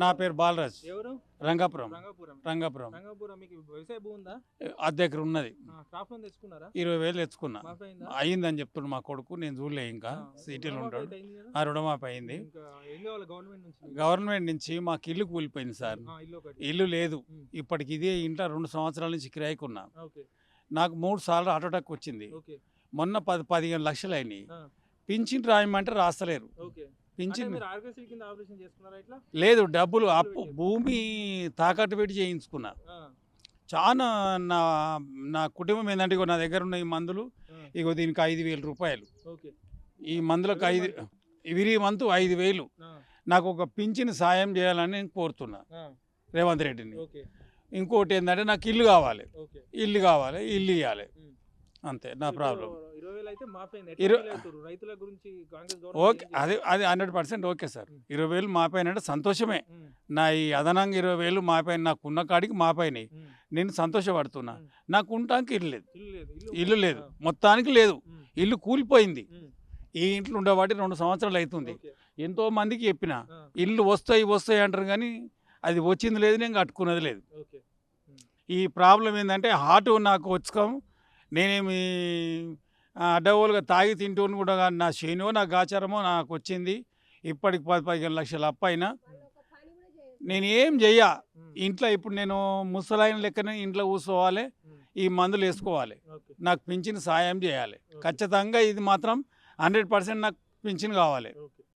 నా పేరు బాలరాజ్. ఎవరు? రంగాపురం. రంగాపురం. రంగాపురం. రంగాపురం మీకు వ్యవసాయ భూమి ఉందా? అద్దె దగ్గర ఉన్నది. క్రాప్ లోన్ తెచ్చుకున్నారా? ఇరవై వేలు తెచ్చుకున్నా. మాఫీ అయిందా అయ్యిందని చెప్తున్నాడు మా కొడుకు నేను చూడలే ఇంకా. సిటీలో ఉంటాడు? ఆ రుణమాఫీ అయింది. గవర్నమెంట్ నుంచి? మీకు? ఇల్లు కూలిపోయింది సార్. ఇల్లు లేదు. ఇప్పటికి ఇదే ఇంట్లో రెండు సంవత్సరాల నుంచి కిరాయికున్నా నాకు మూడు సార్లు హార్ట్ అటాక్ వచ్చింది. మొన్న పది పదిహేను లక్షలు అయినాయి. పింఛన్ రాయమంటే రాస్తలేరు. లేదు డబ్బులు అప్పు భూమి తాకట్టు పెట్టి చేయించుకున్నా. ఆ, చాలా నా నా కుటుంబం ఏంటంటే నా దగ్గర ఉన్న ఈ మందులు ఇగో దీనికి ఐదు వేలు రూపాయలు. ఈ మందులకు ఐదు ఇవిరి మంతు ఐదు వేలు. నాకు ఒక పింఛన్ సాయం చేయాలని నేను కోరుతున్నా. రేవంత్ రెడ్డిని. ఇంకోటి ఏంటంటే నాకు ఇల్లు కావాలి. ఇల్లు కావాలి ఇల్లు ఇవ్వాలి. అంతే నా ప్రాబ్లం. ఓకే అది అది హండ్రెడ్ పర్సెంట్ ఓకే సార్. ఇరవై వేలు మాపైనంటే సంతోషమే. నా ఈ అదనంగా ఇరవై వేలు మాపైన నాకు ఉన్న కాడికి మాపైనాయి నేను సంతోషపడుతున్నా. నాకు ఉండటానికి ఇల్లు లేదు. ఇల్లు లేదు మొత్తానికి లేదు. ఇల్లు కూలిపోయింది. ఈ ఇంట్లో ఉండేవాటి రెండు సంవత్సరాలు అవుతుంది ఎంతో మందికి చెప్పిన ఇల్లు వస్తాయి వస్తాయి అంటారు కానీ అది వచ్చింది లేదు నేను కట్టుకున్నది లేదు. ఈ ప్రాబ్లం ఏంటంటే హార్ట్ నాకు వచ్చుకోం నేనేమి అడ్డగోలుగా తాగి తింటూని కూడా. నా శనివో నా గాచారమో నాకు వచ్చింది. ఇప్పటికి పది పదిహేను లక్షల అప్పు అయినా. నేను ఏం చెయ్య? ఇంట్లో ఇప్పుడు నేను ముసలాయన లెక్కనే ఇంట్లో కూర్చోవాలి. ఉమ్, ఈ మందులు వేసుకోవాలి. నాకు పింఛన్ సాయం చేయాలి. ఖచ్చితంగా ఇది మాత్రం హండ్రెడ్ పర్సెంట్ నాకు పింఛన్ కావాలి.